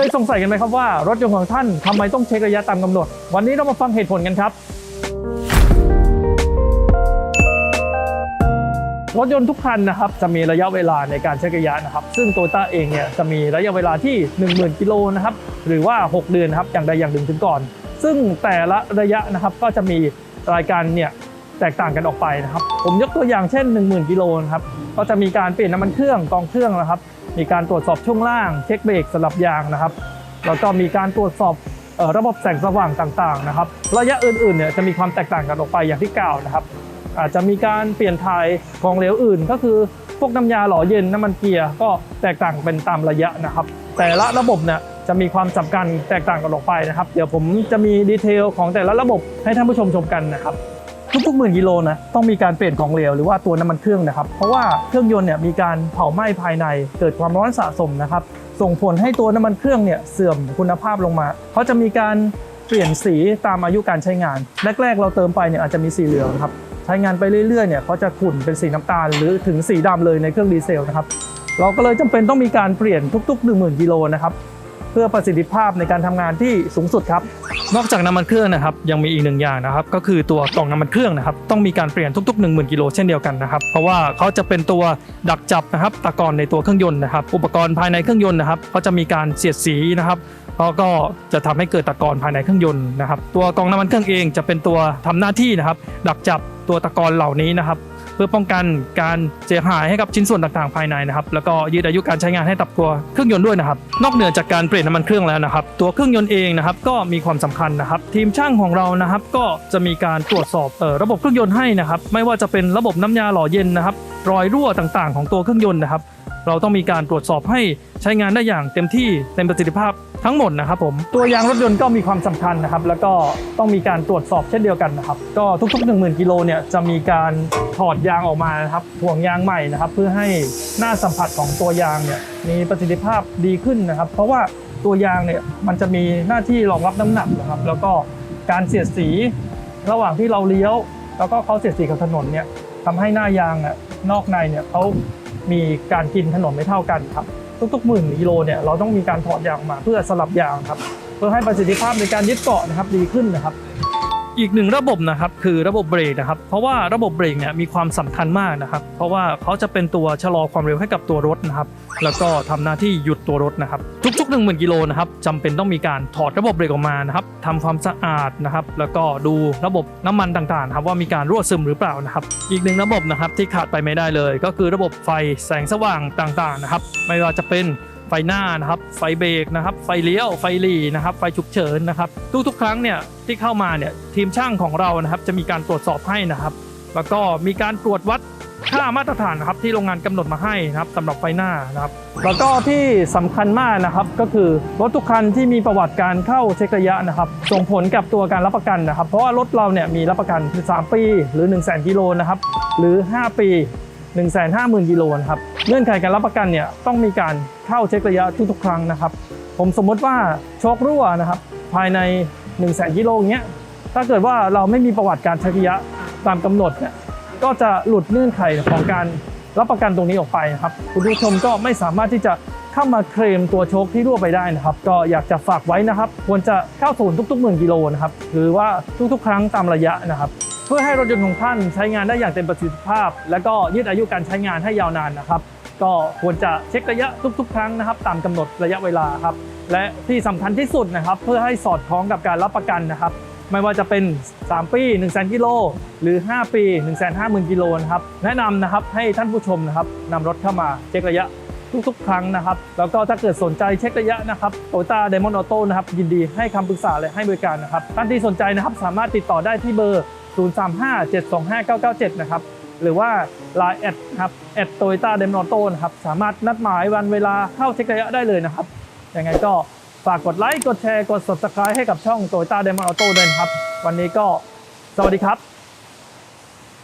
เคยสงสัยกันไหมครับว่ารถยนต์ของท่านทำไมต้องเช็คระยะตามกำหนด วันนี้เรามาฟังเหตุผลกันครับ รถยนต์ทุกคันนะครับจะมีระยะเวลาในการเช็คระยะนะครับ ซึ่งโตโยต้าเองเนี่ยจะมีระยะเวลาที่ 10,000 กิโลนะครับหรือว่า 6 เดือนนะครับอย่างใดอย่างหนึ่งถึงก่อน ซึ่งแต่ละระยะนะครับก็จะมีรายการเนี่ย แตกต่างกันออกไปนะครับ ผมยกตัวอย่างเช่น 10,000 กิโลนะครับก็จะมีการเปลี่ยนน้ำมันเครื่องกองเครื่องนะครับ มีการตรวจสอบช่วงล่างเช็คเบรกสลับยางนะครับแล้วก็มีการตรวจสอบออระบบแสงสว่างต่างๆนะครับระยะอื่นๆเนี่ยจะมีความแตกต่างกันออกไปอย่างที่กล่าวนะครับ อาจจะมีการเปลี่ยนถ่ายของเหลวอื่น ก็คือพวกน้ำยาหล่อเย็นน้ำมันเกียร์ก็แตกต่างเป็นตามระยะนะครับ แต่ละระบบเนี่ยจะมีความสำคัญแตกต่างกันออกไปนะครับ เดี๋ยวผมจะมีดีเทลของแต่ละระบบให้ท่านผู้ชมชมกันนะครับ ทุกๆหมื่นกิโลนะต้องมีการเปลี่ยนของเหลวหรือว่าตัวน้ำมันเครื่องนะครับ เพราะว่าเครื่องยนต์เนี่ยมีการเผาไหม้ภายในเกิดความร้อนสะสมนะครับ ส่งผลให้ตัวน้ำมันเครื่องเนี่ยเสื่อมคุณภาพลงมาเขาจะมีการเปลี่ยนสีตามอายุการใช้งาน แรก ๆ เราเติมไปเนี่ยอาจจะมีสีเหลืองครับใช้งานไปเรื่อยๆเนี่ยเขาจะขุ่นเป็นสีน้ำตาล หรือถึงสีดำเลยในเครื่องดีเซลนะครับเราก็เลยจำเป็นต้องมีการเปลี่ยนทุกๆ 10,000กิโลนะครับเพื่อประสิทธิภาพในการทำงานที่สูงสุดครับ นอกจากน้ำมันเครื่องนะครับยังมีอีกหนึ่งอย่างนะครับก็คือตัวกล่องน้ำมันเครื่องนะครับต้องมีการเปลี่ยนทุก ๆ 1 0,000กิโลเช่นเดียวกันนะครับเพราะว่าเขาจะเป็นตัวดักจับนะครับตะกอนในตัวเครื่องยนต์นะครับอุปกรณ์ภายในเครื่องยนต์นะครับเขาจะมีการเสียดสีนะครับแล้วก็จะทำให้เกิดตะกอนภายในเครื่องยนต์นะครับตัวกล่องน้ำมันเครื่องเองจะเป็นตัวทำหน้าที่นะครับดักจับตัวตะกอนเหล่านี้นะครับ พื่อป้องกันการเสียหายให้กับชิ้นส่วนต่างๆ ภายในนะครับ แล้วก็ยืดอายุการใช้งานให้กับตัวเครื่องยนต์ด้วยนะครับ นอกเหนือจากการเปลี่ยนน้ำมันเครื่องแล้วนะครับ ตัวเครื่องยนต์เองนะครับก็มีความสำคัญนะครับ ทีมช่างของเรานะครับ ก็จะมีการตรวจสอบออระบบเครื่องยนต์ให้นะครับ ไม่ว่าจะเป็นระบบน้ำยาหล่อเย็นนะครับรอยรั่วต่างๆ ของตัวเครื่องยนต์นะครับ เราต้องมีการตรวจสอบให้ใช้งานได้อย่างเต็มที่เต็มประสิทธิภาพทั้งหมดนะครับผมตัวยางรถยนต์ก็มีความสำคัญนะครับ แล้วก็ต้องมีการตรวจสอบเช่นเดียวกันนะครับ ก็ทุกๆ 1 0,000กิโลเนี่ยจะมีการถอดยางออกมานะครับถ่วงยางใหม่นะครับ เพื่อให้หน้าสัมผัสของตัวยางเนี่ยมีประสิทธิภาพดีขึ้นนะครับ เพราะว่าตัวยางเนี่ยมันจะมีหน้าที่รองรับน้ำหนักนะครับ แล้วก็การเสียดสีระหว่างที่เราเลี้ยว แล้วก็เขาเสียดสีกับถนนเนี่ยทำให้หน้ายางอะ นอกในเนี่ยเขามีการกินถนนไม่เท่ากันครับ ทุกๆหมื่นกิโลเนี่ยเราต้องมีการถอดยางมาเพื่อสลับยางครับ เพื่อให้ประสิทธิภาพในการยึดเกาะนะครับดีขึ้นนะครับอีกหนึ่งระบบนะครับคือระบบเบรกนะครับเพราะว่าระบบเบรกเนี่ยมีความสำคัญมากนะครับ เพราะว่าเขาจะเป็นตัวชะลอความเร็วให้กับตัวรถนะครับ แล้วก็ทำหน้าที่หยุดตัวรถนะครับ ทุก ๆ1 0,000กิโลนะครับจำเป็นต้องมีการถอดระบบเบรกออกมานะครับทำความสะอาดนะครับ แล้วก็ดูระบบน้ำมันต่างๆครับว่ามีการรั่วซึมหรือเปล่านะครับ อีกหนึ่งระบบนะครับที่ขาดไปไม่ได้เลย ก็คือระบบไฟแสงสว่างต่างๆนะครับ ไม่ว่าจะเป็นไฟหน้านะครับ ไฟเบรกนะครับ ไฟเลี้ยว ไฟหลีนะครับ ไฟฉุกเฉินนะครับ ทุกๆ ครั้งเนี่ยที่เข้ามาเนี่ยทีมช่างของเรานะครับจะมีการตรวจสอบให้นะครับ แล้วก็มีการตรวจวัด ค่ามาตรฐานนะครับที่โรงงานกำหนดมาให้นะครับสำหรับไฟหน้านะครับ แล้วก็ที่สำคัญมากนะครับก็คือรถทุกคันที่มีประวัติการเข้าเช็คระยะนะครับส่งผลกับตัวการรับประกันนะครับ เพราะว่ารถเราเนี่ยมีรับประกัน 3 ปีหรือ 1 0 0 0 0 0กิโลนะครับหรือ 5 ปี 1 5 0 0 0 0กิโลนะครับเงื่อนไขการรับประกันเนี่ยต้องมีการเข้าเช็คระยะทุกๆครั้งนะครับ ผมสมมติว่าโชครั่วนะครับภายใน 1 0 0 0 0 0กิโลเงี้ยถ้าเกิดว่าเราไม่มีประวัติการเช็คระยะตามกำหนดเนี่ย ก็จะหลุดเงื่อนไขของการรับประกันตรงนี้ออกไปนะครับ คุณผู้ชมก็ไม่สามารถที่จะเข้ามาเคลมตัวโชคที่รั่วไปได้นะครับ ก็อยากจะฝากไว้นะครับ ควรจะเข้าศูนย์ทุกๆหมื่นกิโลนะครับหรือว่าทุกๆ ครั้งตามระยะนะครับ เพื่อให้รถยนต์ของท่านใช้งานได้อย่างเต็มประสิทธิภาพ และก็ยืดอายุการใช้งานให้ยาวนานนะครับ ก็ควรจะเช็คระยะทุก ๆ ครั้งนะครับ ตามกำหนดระยะเวลาครับและที่สำคัญที่สุดนะครับ เพื่อให้สอดคล้องกับการรับประกันนะครับ ไม่ว่าจะเป็น 3 ปี 1 0 0 0 0กิโลหรือ 5 ปี 1 5 0 0 0 0 กิโลนะครับแนะนำนะครับให้ท่านผู้ชมนะครับนำรถเข้ามาเช็คระยะทุกๆ ครั้งนะครับ แล้วก็ถ้าเกิดสนใจเช็คระยะนะครับโตโยต้าไดมอนด์ออโต้นะครับยินดีให้คำปรึกษาและให้บริการนะครับท่านที่สนใจนะครับสามารถติดต่อได้ที่เบอร์ 035-725-997 นะครับหรือว่า Line แอดครับแอดโตโยต้าไดมอนออโต้นะครับสามารถนัดหมายวันเวลาเข้าเช็คระยะได้เลยนะครับยังไงก็ ฝากกดไลค์ กดแชร์ กด subscribe ให้กับช่องโตโยต้าเดมอนด์ออโต้ด้วยนะครับ วันนี้ก็สวัสดีครับ